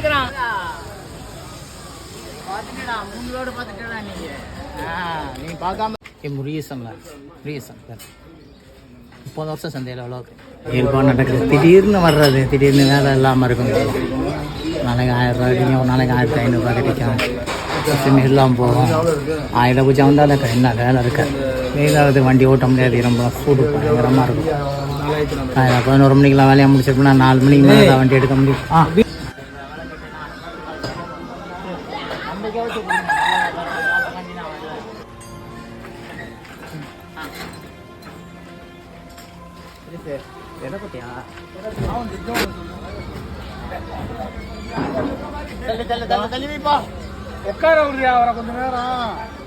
எடுக்கிறான். நீ. பார்க்காம முப்பது வருஷம் சந்தையில் எவ்வளோக்கு இயல்பாக நடக்குது. திடீர்னு வர்றது திடீர்னு வேலை இல்லாமல் இருக்கும். நாளைக்கு ஆயிரம் ரூபா கிடைக்கும் ஒரு நாளைக்கு ஆயிரத்தி ஐநூறுரூவா கிடைக்கும். இல்லாமல் போகும். ஆயிரம் பூஜை வந்தால் என்ன வேலை இருக்கு? ஏதாவது வண்டி ஓட்ட முடியாது ரொம்ப சூடு பயங்கரமாக இருக்கும். பதினோரு மணிக்கெலாம் வேலையை முடிச்சிருப்போம்னா நாலு மணிக்கு மேலே வண்டி எடுக்க முடியும். ஆ. எதை பத்தியா தள்ளி தள்ளி தள்ளி தள்ளி வைப்பா உட்கார விடுறியா அவரை கொஞ்ச நேரம்